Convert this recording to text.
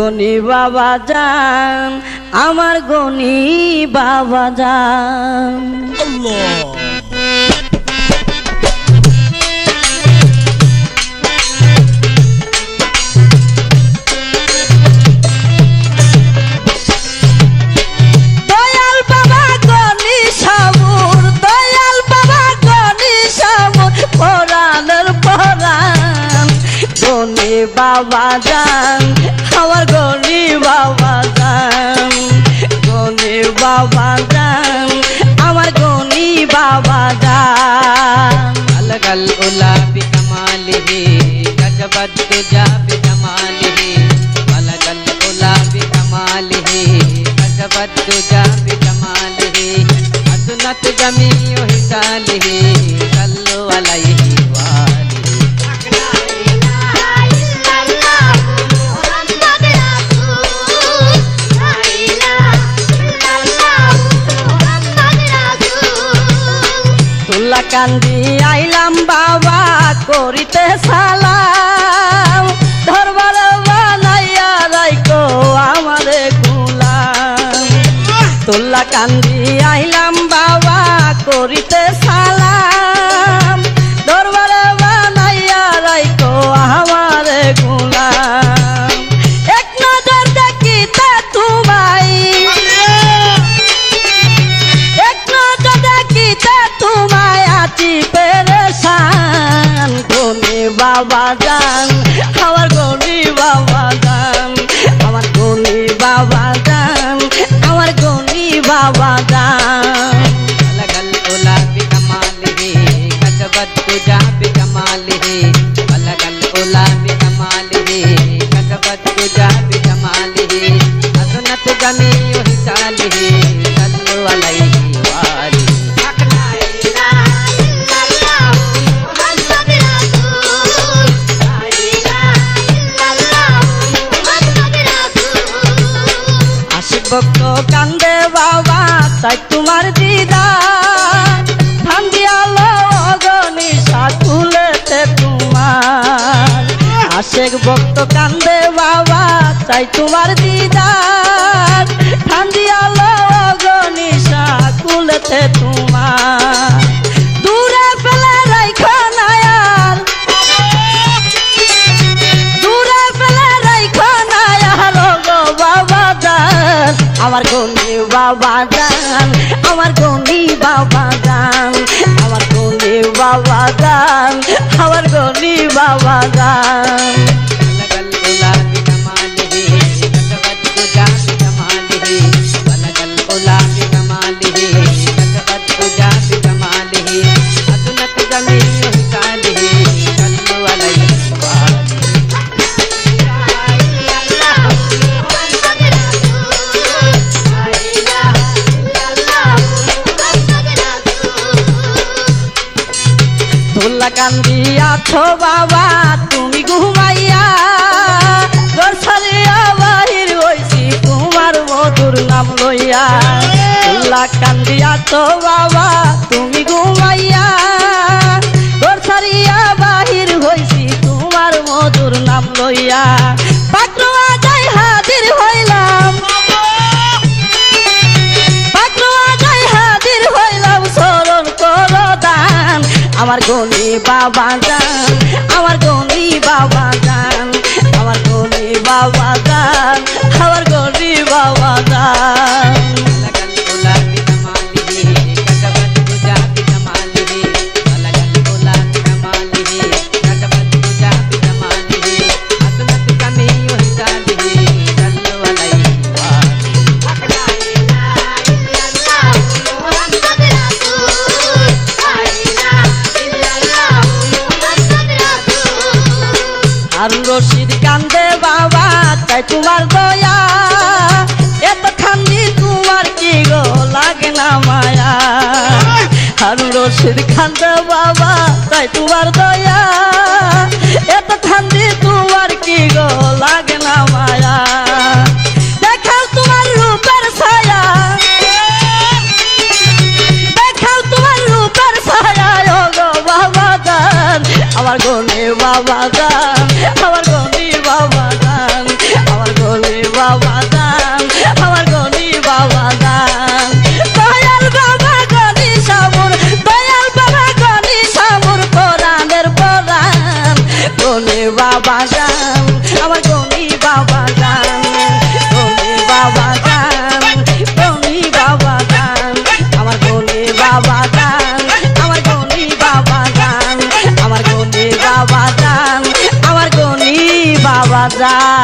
গনি বাবা যান আমার গনি বাবা যান। দয়াল রে বাবা যান, আমার গনি বাবা যান, গনি বাবা যান, আমার গনি বাবা যান। আলগাল উলা বিকামালিহি গজবত তুজা বিকামালিহি আলগাল উলা বিকামালিহি গজবত তুজা বিকামালিহি হাসনাত জামিউ হিসালিহি কান্দি আইলাম বাবা করিতে সালাম। ধরবার বানাইয়া রাইকো আমারে গুলাম তুল্লা কান্দি बिकमालिह अलग उला बिकमालिह गजबत तुजा बिकमालिह हसनत जमीउ हिसालिह सल्लु अलैहि वालिह আশিক ভক্ত কান্দে বাবা তাই তোমার দিদা ধান দিয়ালো অগনি সাকুলেতে তোমার আশেক ভক্ত কান্দে বাবা তাই তোমার দিদার। ধান দিয়ালো অগনি সাকুলেতে তোমার। দূরে দূরে গো বাবা জান। আমার গনি বাবা জান, আমার গনি গনি তোলা কান্দি আছো বাবা, তুমি ঘুমাইয়া ছাড়িয়া বাহির হইছি, তোমার মধুর নাম লইয়া। তোলা কান্দি আছো বাবা, তুমি ঘুমাইয়া ছাড়িয়া বাহির হইছি, তোমার মধুর নাম লইয়া। পাকড়া বাবা যান আমার গলি বাবা যান আমার গলি বাবা যান আমার গলি বাবা যান রশিদ কান্দে বাবা, তাই তোমার দয়া। এত খান্দি তোমার কি গো লাগে না মায়া? আর রশিদ কান্দে বাবা, তাই তোমার দয়া। আমার গনি বাবা দান দয়াল বাবা গনি সামুর, দয়াল বাবা গনি সামুর কোরআনের পরাণ গনি বাবা দান আমার গনি বাবা দান গনি বাবা দান গনি বাবা দান আমার গনি বাবা দান আমার গনি বাবা দান আমার গনি বাবা দান আমার গনি বাবা দান